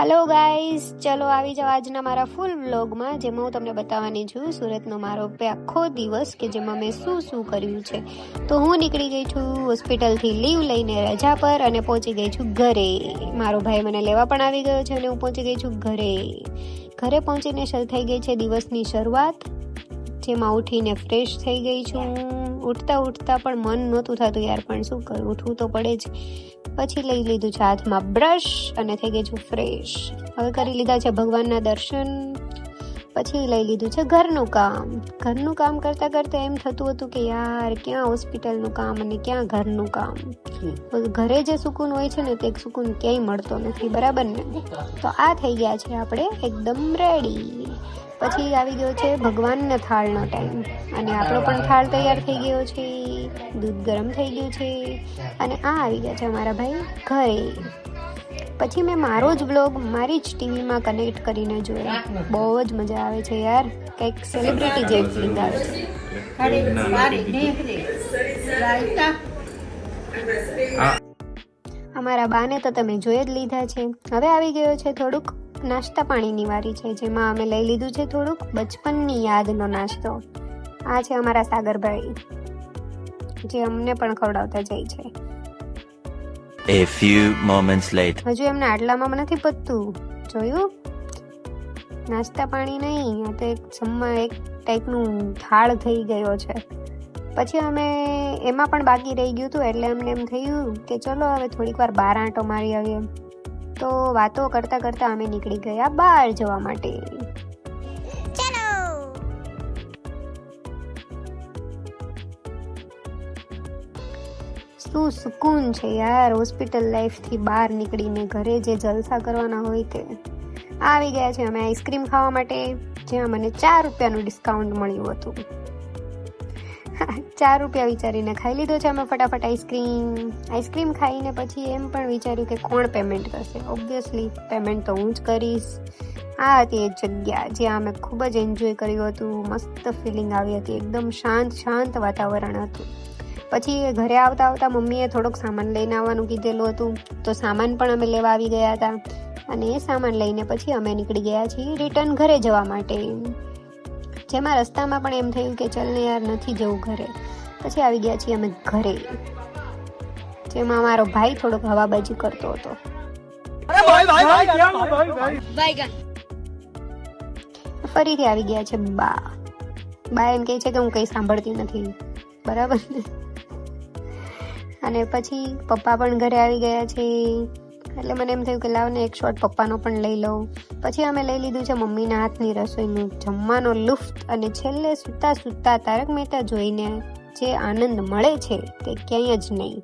Hello guys ચલો, આવી જાઓ આજના મારા ફૂલ વ્લોગમાં જેમાં હું તમને બતાવવાની છું સુરતનો મારો આખો દિવસ કે જેમાં મેં શું શું કર્યું છે. તો હું નીકળી ગઈ છું હોસ્પિટલથી લીવ લઈને રજા પર અને પહોંચી ગઈ છું ઘરે. મારો ભાઈ મને લેવા પણ આવી ગયો છે અને હું પહોંચી ગઈ છું ઘરે. ઘરે પહોંચીને શરૂ થઈ ગઈ છે દિવસની શરૂઆત. જેમાં ઉઠીને ફ્રેશ થઈ ગઈ છું. ઉઠતા ઉઠતા પણ મન નહોતું થતું યાર, પણ શું કરું? ઉઠવું તો પડે જ. પછી લઈ લીધું છે હાથમાં બ્રશ અને થઈ ગઈ છું ફ્રેશ હવે કરી લીધા છે ભગવાનના દર્શન. પછી લઈ લીધું છે ઘરનું કામ. ઘરનું કામ કરતાં કરતાં એમ થતું હતું કે યાર, ક્યાં હોસ્પિટલનું કામ અને ક્યાં ઘરનું કામ? ઘરે જે સુકૂન હોય છે ને, તે સુકૂન ક્યાંય મળતો નથી. બરાબર ને? તો આ થઈ ગયા છે આપણે એકદમ રેડી પછી આવી ગયો છે ભગવાનના થાળનો ટાઈમ. અને આપણો પણ થાળ તૈયાર થઈ ગયો છે દૂધ ગરમ થઈ ગયું છે. અને આ આવી ગયા છે અમારા ભાઈ ઘરે. પછી મેં મારો જ બ્લોગ મારી જ ટીવીમાં કનેક્ટ કરીને જોયો. બહુ જ મજા આવે છે યાર. કંઈક સેલિબ્રિટી જેવી ફિલિંગ આવે અમારા બાને તો તમે જોઈ જ લીધા છે. હવે આવી ગયો છે થોડુંક. નાસ્તા પાણીની વારી છે જેમાં અમે લઈ લીધું છે થોડુંક બચપનની યાદનો નાસ્તો. આ છે અમારા સાગરભાઈ જે અમને પણ ખવડાવતા જાય છે. A few moments later. હજુ એમને આટલામાં નથી પતતું. જોયું? નાસ્તા પાણી નહીં આ તો એક જમવા એક ટાઈપનું થાળ થઈ ગયો છે. પછી અમે એમાં પણ બાકી રહી ગયું હતું એટલે અમને એમ થયું કે ચલો હવે થોડીક વાર બાર આંટો મારી આવીએ. તો વાતો કરતા કરતા અમે નીકળી ગયા બહાર જવા માટે. શું સુકૂન છે યાર હોસ્પિટલ લાઈફથી બહાર નીકળીને ઘરે જે જલસા કરવાના હોય તે. આવી ગયા છે અમે આઈસ્ક્રીમ ખાવા માટે જ્યાં મને ચાર રૂપિયાનું ડિસ્કાઉન્ટ મળ્યું હતું. ચાર રૂપિયા વિચારીને ખાઈ લીધો છે. અમે ફટાફટ આઈસ્ક્રીમ આઈસ્ક્રીમ ખાઈને પછી એમ પણ વિચાર્યું કે કોણ પેમેન્ટ કરશે? ઓબ્વિયસલી પેમેન્ટ તો હું જ કરીશ. આ હતી એ જગ્યા જ્યાં અમે ખૂબ જ એન્જોય કર્યું હતું. મસ્ત ફિલિંગ આવી હતી. એકદમ શાંત શાંત વાતાવરણ હતું. પછી ઘરે આવતા આવતા મમ્મીએ થોડોક સામાન લઈને આવવાનું કીધેલું હતું. તો સામાન પણ અમે લેવા આવી ગયા હતા. અને એ સામાન લઈને પછી અમે નીકળી ગયા છીએ રિટર્ન ઘરે જવા માટે. જેમાં રસ્તામાં પણ એમ થયું કે ચલ ને યાર નથી જવું ઘરે. પછી આવી ગયા છીએ અમે ઘરે. જેમાં મારો ભાઈ થોડોક હવાબાજી કરતો હતો. ફરીથી આવી ગયા છે બા. બા એમ કહે છે કે હું કંઈ સાંભળતી નથી. બરાબર? અને પછી પપ્પા પણ ઘરે આવી ગયા છે. એટલે મને એમ થયું કે લાવ ને એક શોટ પપ્પાનો પણ લઈ લઉં. પછી અમે લઈ લીધું છે મમ્મીના હાથની રસોઈનું જમવાનો લુફ્ત અને છેલ્લે સૂતા સૂતા તારક મહેતા જોઈને જે આનંદ મળે છે તે ક્યાંય જ નહીં.